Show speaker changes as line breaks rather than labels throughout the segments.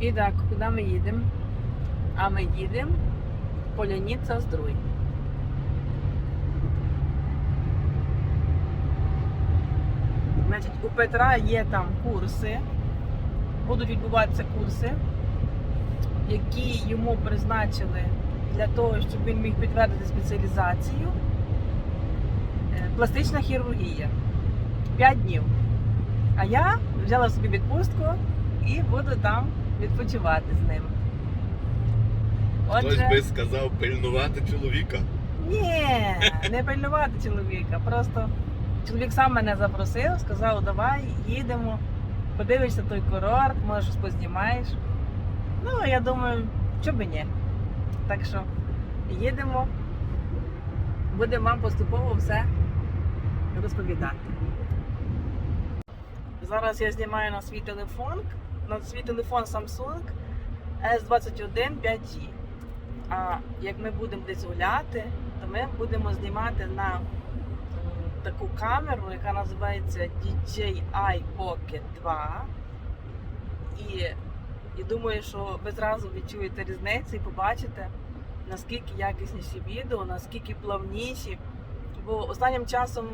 І так, куди ми їдемо? А ми їдемо Поляніця Здруй. Значить, у Петра є там курси, будуть відбуватися курси, які йому призначили для того, щоб він міг підтвердити спеціалізацію. Е, Пластична хірургія. 5 днів. А я взяла собі відпустку і буду там відпочивати з ним.
Хтось би сказав пильнувати чоловіка.
Ні, не пильнувати чоловіка. Просто чоловік сам мене запросив, сказав, давай їдемо, подивишся той курорт, може щось познімаєш. Ну, я думаю, що би ні. Так що їдемо, будемо вам поступово все розповідати. Зараз я знімаю на свій телефон, на свій телефон Samsung S21 5G. А як ми будемо десь гуляти, то ми будемо знімати на таку камеру, яка називається DJI Pocket 2. І, і думаю, що ви зразу відчуєте різницю і побачите, наскільки якісніші відео, наскільки плавніші. Бо останнім часом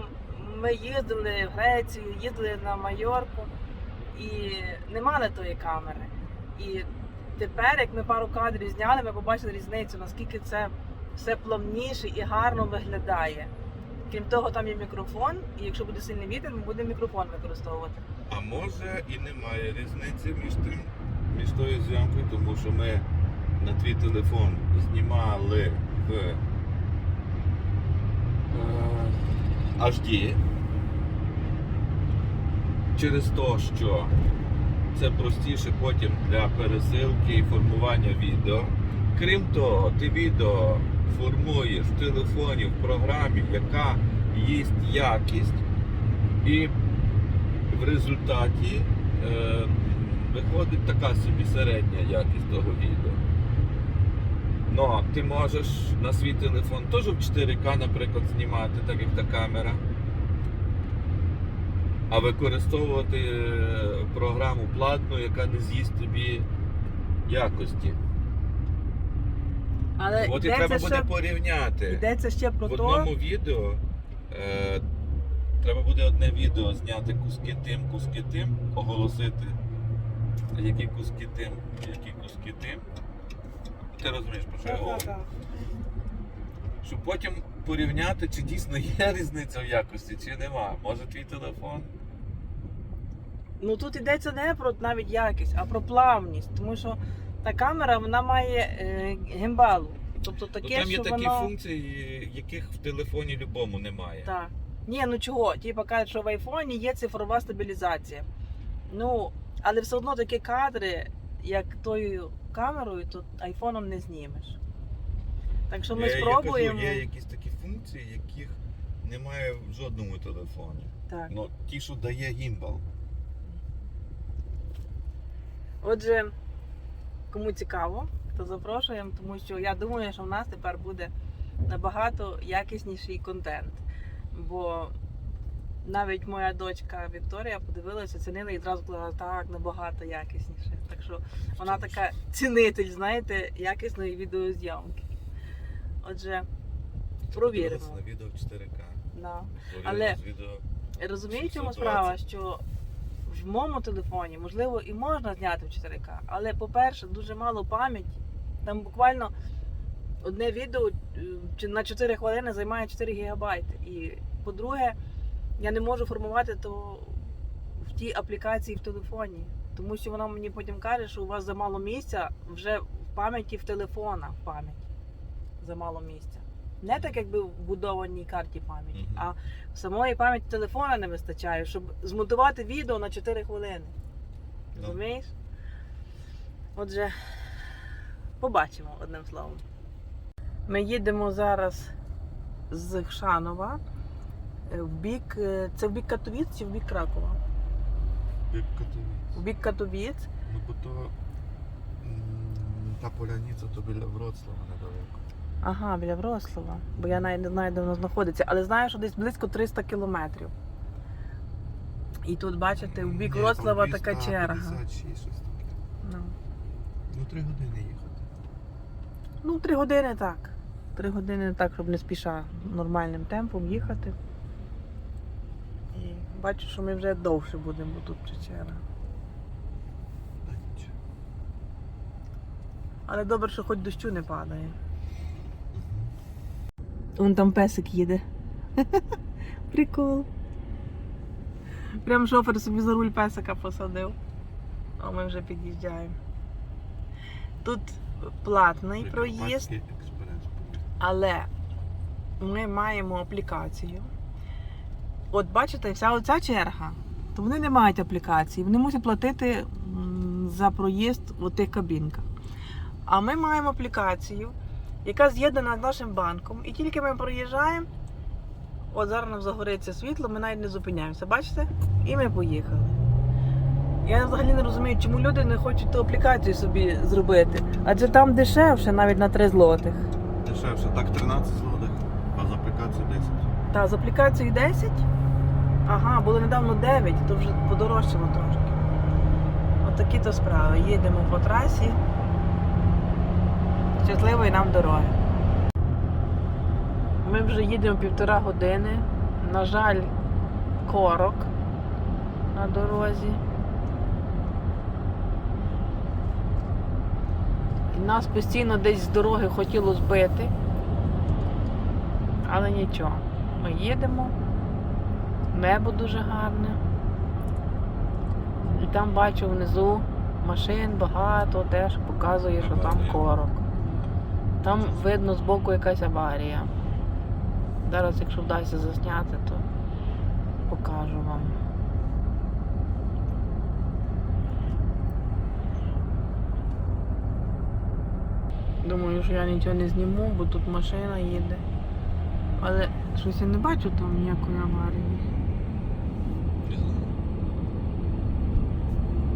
ми їздили в Грецію, їздили на Майорку і не мали тої камери. І тепер, як ми пару кадрів зняли, ми побачили різницю, наскільки це все плавніше і гарно виглядає. Крім того, там є мікрофон, і якщо буде сильний вітер, ми будемо мікрофон використовувати.
А може і немає різниці між тим, між тою зйомкою, тому що ми на твій телефон знімали в е, HD через те, що це простіше потім для пересилки і формування відео. Крім того, ти відео формуєш в телефоні в програмі, яка їсть якість, і в результаті е, виходить така собі середня якість того відео. Но ти можеш на свій телефон теж в 4К, наприклад, знімати, так як та камера. А використовувати е, програму платну, яка не з'їсть тобі якості.
Але
От і треба буде
ще,
порівняти.
йдеться ще про
В одному відео е, треба буде одне відео зняти куски тим, куски тим, оголосити, які куски тим, які куски тим. Ти розумієш, про що я говорю? Щоб потім порівняти, чи дійсно є різниця в якості, чи нема. Може твій телефон.
Ну тут йдеться не про навіть якість, а про плавність. Тому що та камера вона має е, гімбалу. Тобто таке,
ну, там є
що
такі
воно...
функції, яких в телефоні любому немає.
Так. Ні, ну чого? Типа кажуть, що в айфоні є цифрова стабілізація. Ну, але все одно такі кадри, як тою камерою, то айфоном не знімеш. Так що ми
я, я
спробуємо.
кажу, є якісь такі функції, яких немає в жодному телефоні.
Так.
Ну, ті, що дає гімбал.
Отже, кому цікаво, то запрошуємо, тому що я думаю, що в нас тепер буде набагато якісніший контент. Бо навіть моя дочка Вікторія подивилася, оцінила і одразу сказала, так, набагато якісніше. Так що вона така цінитель, знаєте, якісної відеозйомки. Отже, провіримо.
На відео 4К.
Да. Але-
відео.
Розумієте, чому справа, що в моєму телефоні, можливо, і можна зняти в 4К, але, по-перше, дуже мало пам'яті. Там буквально одне відео е, на 4 хвилини займає 4 гігабайти. І по-друге, я не можу формувати то в тій аплікації в телефоні. Тому що вона мені потім каже, що у вас замало місця вже в пам'яті в телефона в пам'яті. Замало місця. Не так, якби в будованій карті пам'яті,
Мгм.
а самої пам'яті телефона не вистачає, щоб змонтувати відео на 4 хвилини.
Ну.
Розумієш? Отже, побачимо одним словом. Ми їдемо зараз з Хшанова е, в бік. е, Це в бік Катовіць чи в бік Кракова?
Як Катовіць.
В бік Катовіць.
Ну, бо то та поляниця то біля Вроцлава.
Ага, біля Врослава. Бо я навіть не знаю, де воно знаходиться, але знаю, що десь близько 300 кілометрів. І тут, бачите, в бік Вроцлава така черга.
256, щось таке.
Ну.
Ну, три години їхати.
Ну, три години так. Три години так, щоб не спіша нормальним темпом їхати. І бачу, що ми вже довше будемо бо тут вже черга.
Та нічого.
Але добре, що хоч дощу не падає. Вон там песик їде. Прикол. Прям шофер собі за руль песика посадив. А ми вже під'їжджаємо. Тут платний проїзд, але ми маємо аплікацію. От бачите, вся оця черга, то вони не мають аплікації, вони мусять платити за проїзд у тих кабінках. А ми маємо аплікацію, яка з'єднана з нашим банком, і тільки ми проїжджаємо, от зараз нам загориться світло, ми навіть не зупиняємося, бачите? І ми поїхали. Я взагалі не розумію, чому люди не хочуть ту аплікацію собі зробити. Адже там дешевше навіть на 3 злотих.
Дешевше, так 13 злотих, а з аплікації 10.
Та з аплікацією 10? Ага, було недавно 9, то вже подорожчало трошки. Отакі то справи. Їдемо по трасі. Щасливої нам дороги. Ми вже їдемо півтора години. На жаль, корок на дорозі. Нас постійно десь з дороги хотіло збити. Але нічого. Ми їдемо. Небо дуже гарне. І там бачу внизу машин багато, теж показує, що там корок. Там видно збоку якась аварія. Зараз, якщо вдасться засняти, то покажу вам. Думаю, що я нічого не зніму, бо тут машина їде. Але щось я не бачу там ніякої аварії.
Не знаю.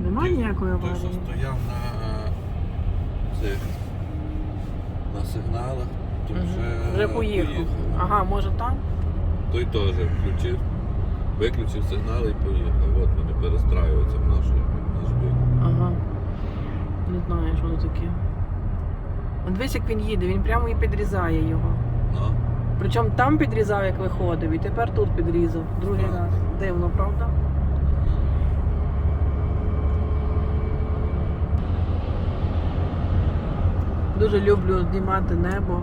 Нема ніякої аварії.
стояв на цих на сигналах, то
Мгм.
вже,
Вже поїхав. Ага, може там?
Той теж включив, виключив сигнали і поїхав. От вони перестраюються в наш, наш бік.
Ага. Не знаю, що це таке. От дивись, як він їде, він прямо і підрізає його.
Ну,
Причому там підрізав, як виходив, і тепер тут підрізав. Другий раз. Дивно, правда? Дуже люблю знімати небо.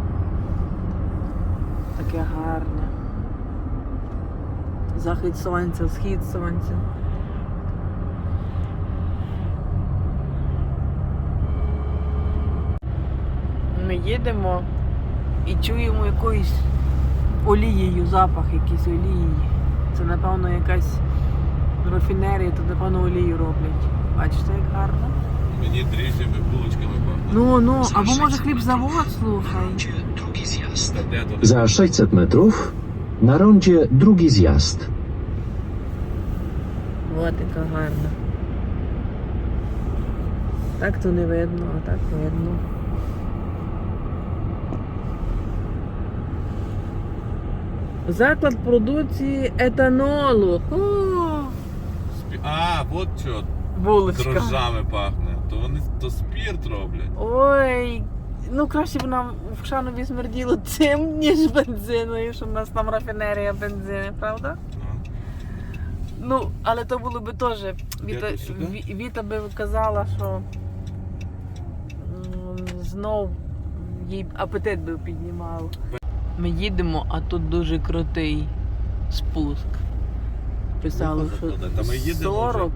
Таке гарне. Захід сонця, схід сонця. Ми їдемо і чуємо якоюсь олією, запах якийсь олії. Це, напевно, якась рафінерія, то, напевно, олію роблять. Бачите, як гарно?
мені дріжджами, булочками.
Ну, ну, або може хлібзавод, слухай.
Za 600 metrów na rondzie drugi zjazd.
От яка гарна. Так то не видно, а так видно. Заклад продукції етанолу. О,
А, от що
булочка.
дрожжами пахне. То вони то спірт роблять.
Ой, ну краще б нам в Шанові смерділо цим, ніж бензиною, що в нас там рафінерія бензини, правда?
Ну.
Але то було би теж. Віта, Ві- Віта би казала, що м, знов їй апетит би піднімав. Ми їдемо, а тут дуже крутий спуск. Писало,
Ну,
що
та ми їдемо
40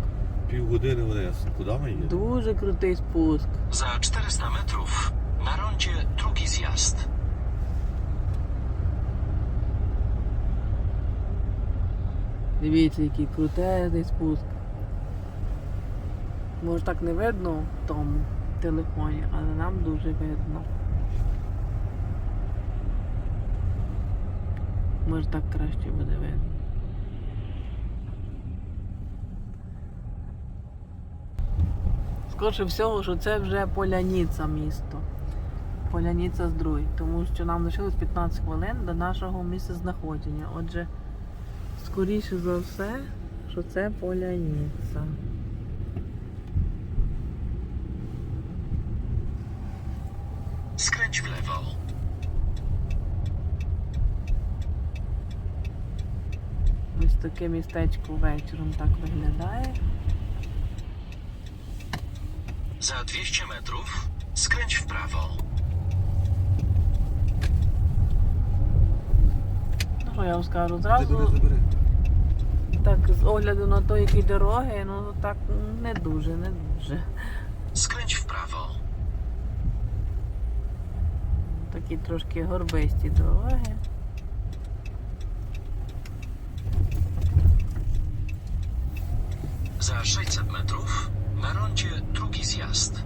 Півгодини вниз. Куди ми їдемо?
дуже крутий спуск.
Za 400 metrów na rondzie drugi zjazd.
Дивіться, який крутезний спуск. Може так не видно в тому телефоні, але нам дуже видно. Може так краще буде видно. Скорше всього, що це вже Поляніца місто. Поляніца з другої, тому що нам лишилось 15 хвилин до нашого місця знаходження. Отже, скоріше за все, що це Поляніца.
skręć w lewo.
Ось таке містечко вечором так виглядає.
Za 200 metrów skręć w prawo.
Ну що я вам скажу, зразу так з огляду на то, які дороги, ну так не дуже, не дуже.
Skręć w prawo.
Такі трошки горбисті дороги.
Za 600 metrów na rondzie drugi zjazd.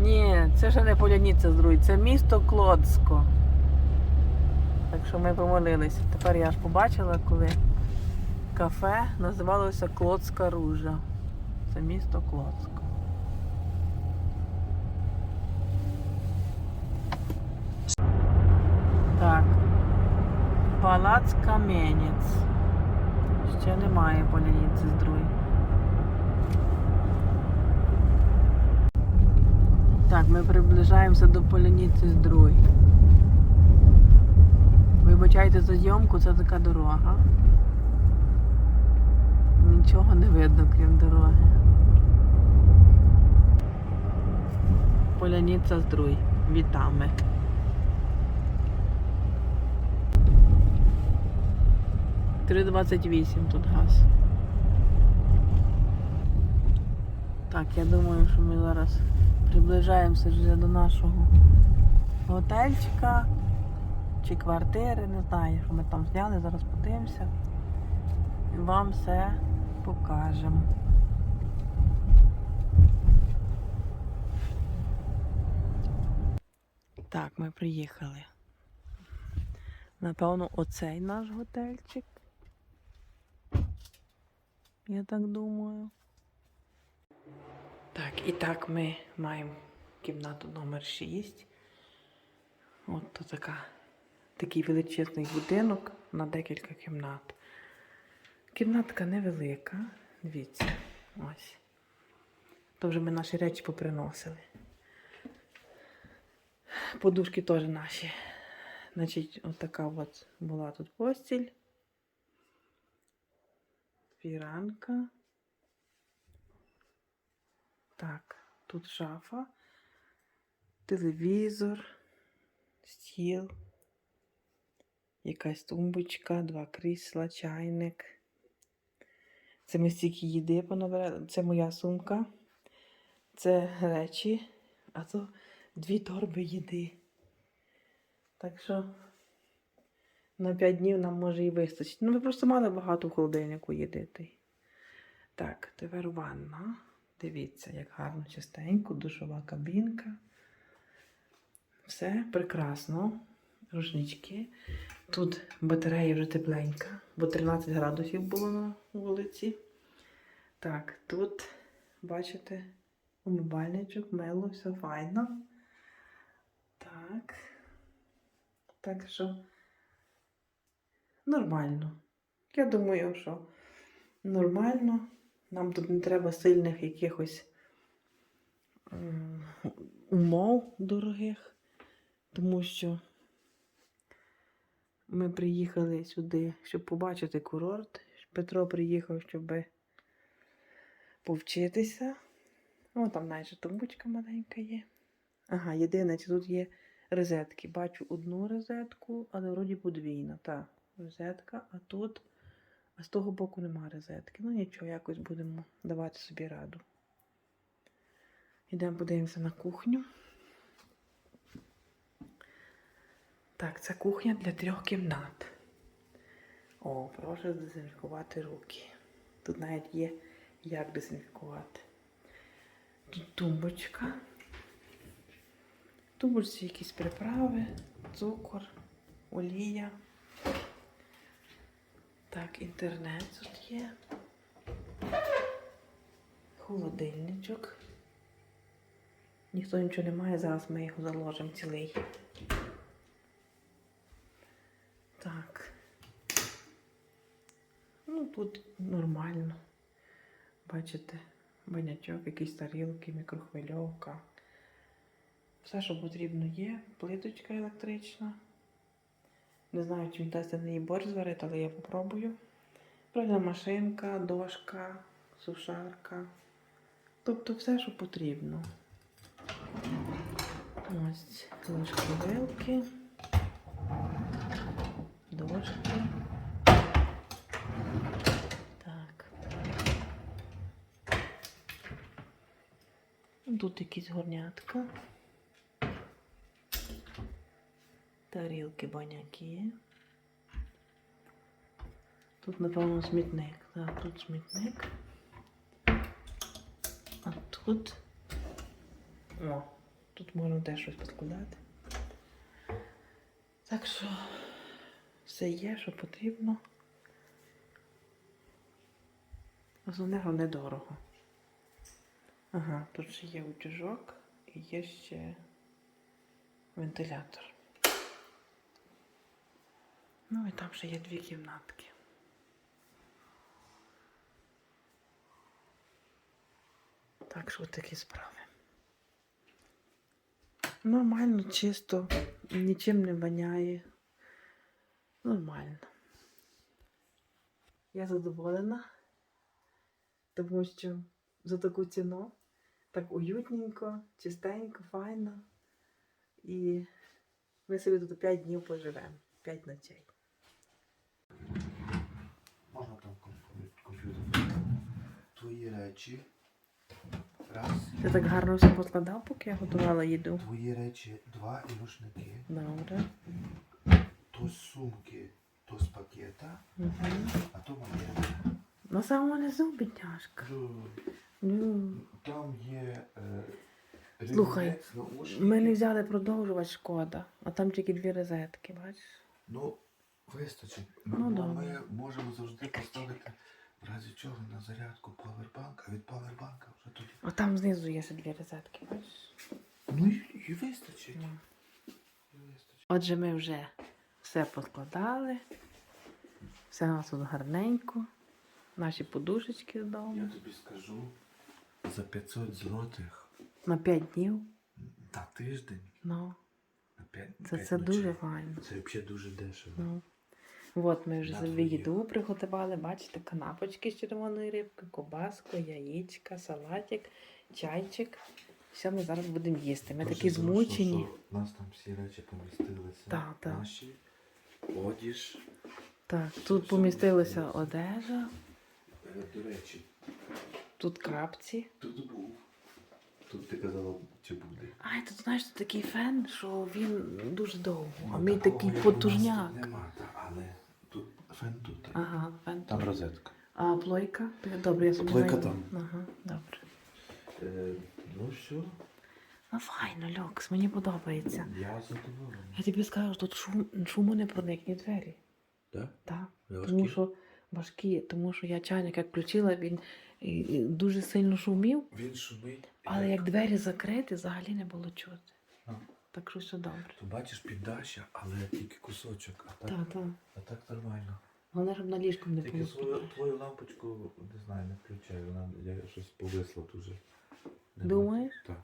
Ні, це ще не Поляніця Здруй, це місто Клодсько. Так що ми помолилися. Тепер я ж побачила, коли кафе називалося Клодська Ружа. Це місто Клодсько. Так. Палац Кам'янець. Ще немає Поляніці Здруй. Так, ми приближаємося до Поляніці Здруй. Вибачайте за зйомку, це така дорога. Нічого не видно, крім дороги. Поляніця Здруй. Вітами. Три двадцять вісім тут газ. Так, я думаю, що ми зараз приближаємося вже до нашого готельчика чи квартири, не знаю, що ми там зняли, зараз подивимося. І вам все покажемо. Так, ми приїхали. Напевно, оцей наш готельчик. Я так думаю. Так, і так ми маємо кімнату номер 6. От то така, такий величезний будинок на декілька кімнат. Кімнатка невелика. Дивіться, ось. То вже ми наші речі поприносили. Подушки теж наші. Значить, от така от була тут постіль. Фіранка. Так, тут шафа, телевізор, стіл, якась тумбочка, два крісла, чайник. Це ми стільки їди понабирали. Це моя сумка. Це речі, а то дві торби їди. Так що на 5 днів нам може і вистачить. Ну, ми просто мали багато в холодильнику їдити. Так, тепер ванна. Дивіться, як гарно, чистенько, душова кабінка. Все прекрасно. Рушнички. Тут батарея вже тепленька, бо 13 градусів було на вулиці. Так, тут, бачите, умивальничок, мило, все файно. Так. Так що нормально. Я думаю, що нормально. Нам тут не треба сильних якихось умов дорогих, тому що ми приїхали сюди, щоб побачити курорт. Петро приїхав, щоб повчитися. О, там навіть тумбочка маленька є. Ага, єдине, тут є розетки. Бачу одну розетку, але вроді подвійна. Та, розетка, а тут. А з того боку нема розетки. Ну нічого, якось будемо давати собі раду. Йдемо подивимося на кухню. Так, це кухня для трьох кімнат. О, прошу дезінфікувати руки. Тут навіть є як дезінфікувати. Тут тумбочка. Тумбочці якісь приправи, цукор, олія. Так, інтернет тут є. Холодильничок. Ніхто нічого не має, зараз ми його заложимо цілий. Так. Ну, тут нормально. Бачите, банячок, якісь тарілки, мікрохвильовка. Все, що потрібно є. Плиточка електрична. Не знаю, чи вдасться на неї борщ зварити, але я попробую. Пральна машинка, дошка, сушарка. Тобто все, що потрібно. Ось ложки вилки, дошки. Так. Тут якісь горнятка. Тарілки баняки. Тут, напевно, смітник. Так, тут смітник. А тут. О, тут можна теж щось поскладати. Так що все є, що потрібно. Основне головне дорого. Ага, тут ще є утюжок і є ще вентилятор. Ну і там ще є дві кімнатки. Так що такі справи. Нормально, чисто, нічим не воняє. Нормально. Я задоволена, тому що за таку ціну так уютненько, чистенько, файно. І ми собі тут 5 днів поживемо, 5 ночей.
Можна там ком- комп'ютер. Твої речі. Раз.
Ти так гарно все поскладав, поки я готувала їду.
Твої речі два і рушники.
Добре.
То з сумки, то з пакета,
Угу.
а то моє.
На самому низу, бідняшка.
Ну, Там є. Е,
Слухай,
ремінець, наушники.
Ми не взяли продовжувач шкода, а там тільки дві розетки, бачиш?
Ну, вистачить.
Ну,
Ну,
добре.
ми можемо завжди поставити в разі чого на зарядку павербанк, а від павербанка вже тоді.
А там знизу є ще дві розетки, бачиш?
Ну і, і вистачить.
Ну.
І вистачить.
Отже, ми вже все поскладали. Все у нас тут гарненько. Наші подушечки вдома.
Я тобі скажу, за 500 злотих
На 5 днів.
на тиждень,
Ну,
на 5
це, це дуже файно.
Це взагалі дуже дешево.
Ну. От ми вже собі їду приготували. Бачите, канапочки з червоної рибки, кобаску, яєчка, салатик, чайчик. Все, ми зараз будемо їсти. Ми
Дуже
такі
зручно,
змучені.
У нас там всі речі помістилися.
Так, так.
Наші, одіж.
Так, тут помістилася одежа,
Е, До речі,
тут капці.
тут був. Тут ти казала, чи буде.
Ай, тут знаєш, тут такий фен, що він дуже довго, а
Ну,
мій
такого,
такий потужняк.
Нема, та, але тут фен тут.
Ага, фен.
Там
тут.
розетка.
А плойка? Добре, я собі
Плойка
знайду.
там.
Ага, добре.
Е, ну все,
Ну файно, люкс, мені подобається.
я задоволений.
Я тобі скажу, тут шум, шуму не проникне в двері.
Так?
Так. Тому
важкі?
що важкі, тому що я чайник як включила, він і- і дуже сильно шумів,
Він шумить.
Але як двері закриті, взагалі не було чути.
А.
Так що все добре.
То бачиш піддаща, але тільки кусочок, а так,
Так, так.
а так нормально.
Головне, щоб на ліжком не
Тільки
було.
свою твою лампочку, не знаю, не включаю, вона я щось повисла дуже. Нема.
Думаєш?
Так.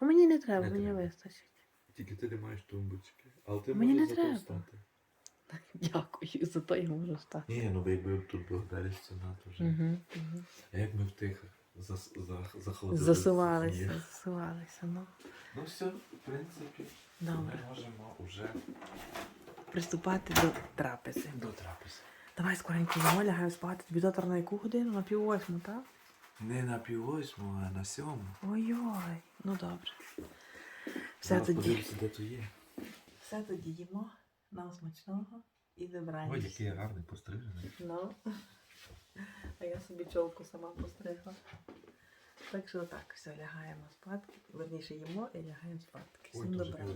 А мені не треба,
Не
мені
треба.
вистачить.
Тільки ти не маєш тумбочки. Але ти
Мені
можеш
не треба.
встати.
Дякую, зато я можу стати.
Ні, ну якби тут була далі стіна, то вже.
Угу, угу.
А як ми в тих зас, за, заходили?
Засувалися,
Ні.
засувалися. Ну,
Ну все, в принципі,
добре.
ми можемо вже
Приступати до трапези.
до трапези.
Давай скоренько їмо, лягаємо спати. Тобі завтра на яку годину? На пів восьму, так?
Не на пів восьму, а на сьому.
Ой-ой, ну добре. Все
Зараз
тоді.
подивимося, де то є.
Все тоді їмо. Нам смачного і добраніч.
Ой, який я гарний пострижений.
Ну. А я собі чолку сама постригла. Так що так, все, лягаємо спадки. Верніше їмо і лягаємо спадки. Всім добра.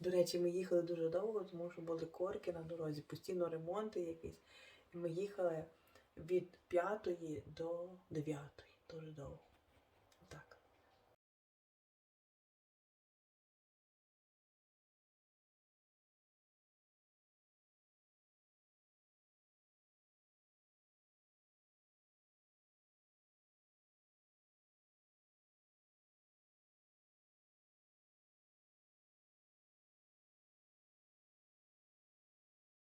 До речі, ми їхали дуже довго, тому що були корки на дорозі, постійно ремонти якісь. І ми їхали від п'ятої до дев'ятої. Дуже довго.